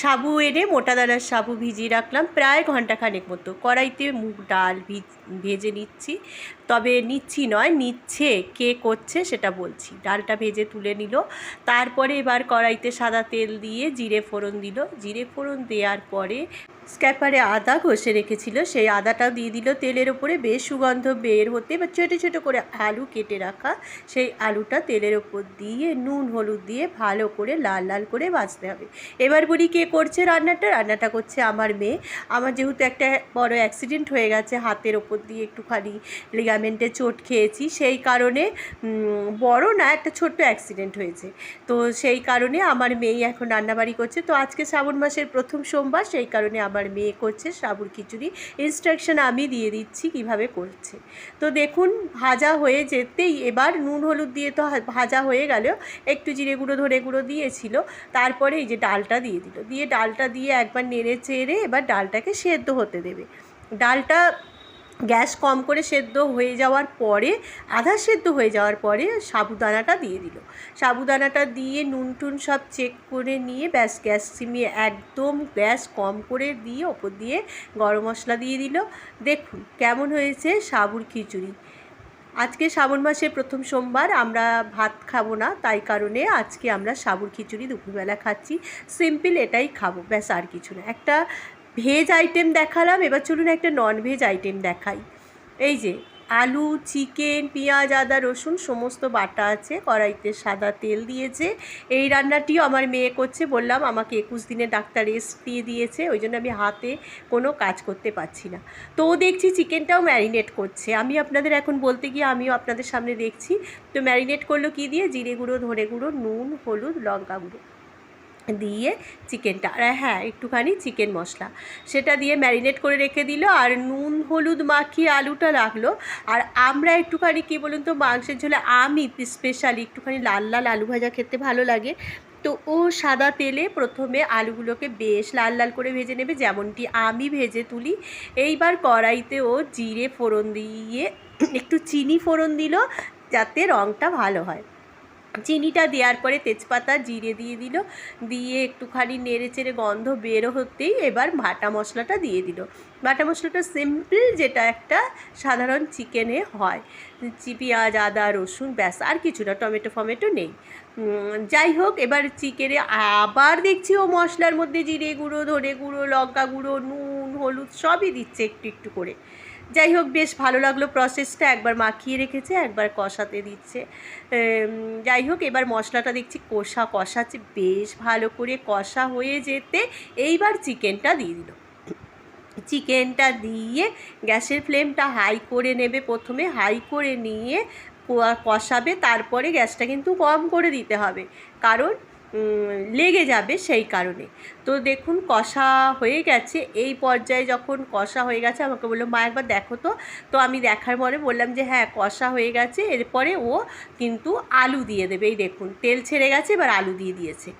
সাবু এনে মোটা দানার সাবু ভিজিয়ে রাখলাম। প্রায় ঘন্টাখানেক মতো। কড়াইতে মুগ ডাল ভিজ ভেজে নিচ্ছি। তবে নিচ্ছি নয়, নিচ্ছে কে করছে সেটা বলছি। ডালটা ভেজে তুলে নিল। তারপরে এবার কড়াইতে সাদা তেল দিয়ে জিরে ফোড়ন দিল। জিরে ফোড়ন দেওয়ার পরে স্ক্যাপারে আদা ঘষে রেখেছিল। সেই আদাটাও দিয়ে দিল তেলের ওপরে। বেশ সুগন্ধ বের হতে বা ছোটো ছোটো করে আলু কেটে রাখা। সেই আলুটা তেলের ওপর দিয়ে নুন, হলুদ দিয়ে ভালো করে লাল লাল করে ভাজতে হবে। এবার বলি কে করছে রান্নাটা? রান্নাটা করছে আমার মেয়ে। আমার যেহেতু একটা বড় অ্যাক্সিডেন্ট হয়ে গেছে হাতের ওপর দিয়ে একটুখানি লিগামেন্টে চোট খেয়েছি। সেই কারণে বড় না, একটা ছোট্ট অ্যাক্সিডেন্ট হয়েছে। তো সেই কারণে আমার মেয়ে এখন রান্নাবাড়ি করছে। তো আজকে শ্রাবণ মাসের প্রথম সোমবার, সেই কারণে আমার মেয়ে করছে শ্রাবণ খিচুড়ি। ইনস্ট্রাকশন আমি দিয়ে দিচ্ছি কীভাবে করছে। তো দেখুন, ভাজা হয়ে যেতেই এবার নুন হলুদ দিয়ে তো ভাজা হয়ে গেল একটু জিরে গুঁড়ো ধরে গুঁড়ো দিয়েছিল। তারপরে এই যে ডালটা দিয়ে দিল। দিয়ে ডালটা দিয়ে একবার নেড়ে চেড়ে এবার ডালটাকে সেদ্ধ হতে দেবে। ডালটা গ্যাস কম করে সেদ্ধ হয়ে যাওয়ার পরে, আধা সেদ্ধ হয়ে যাওয়ার পরে সাবুদানাটা দিয়ে দিল। সাবুদানাটা দিয়ে নুন টুন সব চেক করে নিয়ে ব্যাস গ্যাস সিমিয়ে একদম গ্যাস কম করে দিয়ে ওপর দিয়ে গরম মশলা দিয়ে দিল। দেখুন কেমন হয়েছে সাবুর খিচুড়ি। আজকে শ্রাবণ মাসের প্রথম সোমবার, আমরা ভাত খাব না, তাই কারণে আজকে আমরা সাবুর খিচুড়ি দুপুরবেলা খাচ্ছি। সিম্পল এটাই খাব, ব্যাস আর কিছু না। একটা ভেজ আইটেম দেখালাম, এবার চলুন একটা নন ভেজ আইটেম দেখাই। এই যে, আলু চিকেন পেঁয়াজ, আদা, রসুন, সমস্ত বাটা আছে, কড়াইতে সাদা তেল দিয়েছে। এই রান্নাটিও আমার মেয়ে করছে, বললাম আমাকে একুশ দিনে ডাক্তার রেস্ট দিয়ে দিয়েছে, ওই জন্য আমি হাতে কোনো কাজ করতে পারছি না। তো দেখছি চিকেনটাও ম্যারিনেট করছে। আমি আপনাদের এখন বলতে গিয়ে আমিও আপনাদের সামনে দেখছি। তো ম্যারিনেট করল কী দিয়ে? জিরে গুঁড়ো ধরে গুঁড়ো, নুন, হলুদ, লঙ্কা গুঁড়ো। দিয়ে চিকেনটা। আর হ্যাঁ একটুখানি চিকেন মশলা। সেটা দিয়ে ম্যারিনেট করে রেখে দিল, আর নুন, হলুদ মাখিয়ে আলুটা রাখল। আর আমরা একটুখানি কী বলুন তো, মাংসের ঝোলে আমি স্পেশালি একটুখানি লাল লাল আলু ভাজা খেতে ভালো লাগে। তো ও সাদা তেলে প্রথমে আলুগুলোকে বেশ লাল লাল করে ভেজে নেবে, যেমনটি আমি ভেজে তুলি। এইবার কড়াইতে ও জিরে ফোড়ন দিয়ে একটু চিনি ফোড়ন দিল, যাতে রঙটা ভালো হয়। চিনিটা দেওয়ার পরে তেজপাতা জিরে দিয়ে দিল। দিয়ে একটুখানি নেড়ে চেড়ে গন্ধ বেরো হতেই এবার ভাটা মশলাটা দিয়ে দিল। বাটা মশলাটা সিম্পল যেটা একটা সাধারণ চিকেনে হয়। পেঁয়াজ, আদা, রসুন, ব্যাস, আর কিছু না, টমেটো, ফমেটো নেই। যাই হোক, এবার চিকেনে আবার দেখছি ও মশলার মধ্যে জিরে গুঁড়ো, ধনে গুঁড়ো, লঙ্কা গুঁড়ো, নুন, হলুদ সবই দিচ্ছে একটু একটু করে। যাই হোক, বেশ ভালো লাগল প্রসেসটা একবার মাখিয়ে রেখেছে, একবার কষাতে দিচ্ছে। যাই হোক, এবার মশলাটা দেখছি কষা কষাচ্ছে। বেশ ভালো করে কষা হয়ে যেতে এইবার চিকেনটা দিয়ে দিল। চিকেনটা দিয়ে গ্যাসের ফ্লেমটা হাই করে নেবে প্রথমে। হাই করে নিয়ে কষাবে। তারপরে গ্যাসটা কিন্তু কম করে দিতে হবে। কারণ লেগে যাবে সেই কারণে। তো দেখুন, কষা হয়ে গেছে। এই পর্যায়ে যখন কষা হয়ে গেছে, আমাকে বলল, মা, একবার দেখো তো। তো আমি দেখার পরে বললাম যে হ্যাঁ কষা হয়ে গেছে। এরপরে ও কিন্তু আলু দিয়ে দেবে। এই দেখুন, তেল ছেড়ে গেছে, এবার আলু দিয়ে দিয়েছে।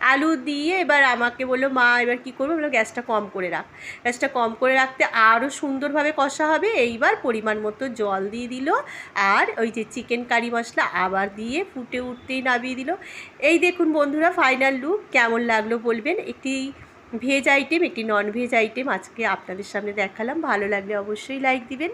আলু দিয়ে এবার আমাকে বলল, মা, এবার কী করব? বলল, গ্যাসটা কম করে রাখ। গ্যাসটা কম করে রাখতে আরও সুন্দরভাবে কষা হবে। এইবার পরিমাণ মতো জল দিয়ে দিল আর ওই যে চিকেন কারি মশলা আবার দিয়ে ফুটে উঠতেই নামিয়ে দিল। এই দেখুন বন্ধুরা, ফাইনাল লুক। কেমন লাগল বলবেন? একটি ভেজ আইটেম, একটি নন ভেজ আইটেম আজকে আপনাদের সামনে দেখালাম। ভালো লাগলে অবশ্যই লাইক দিবেন।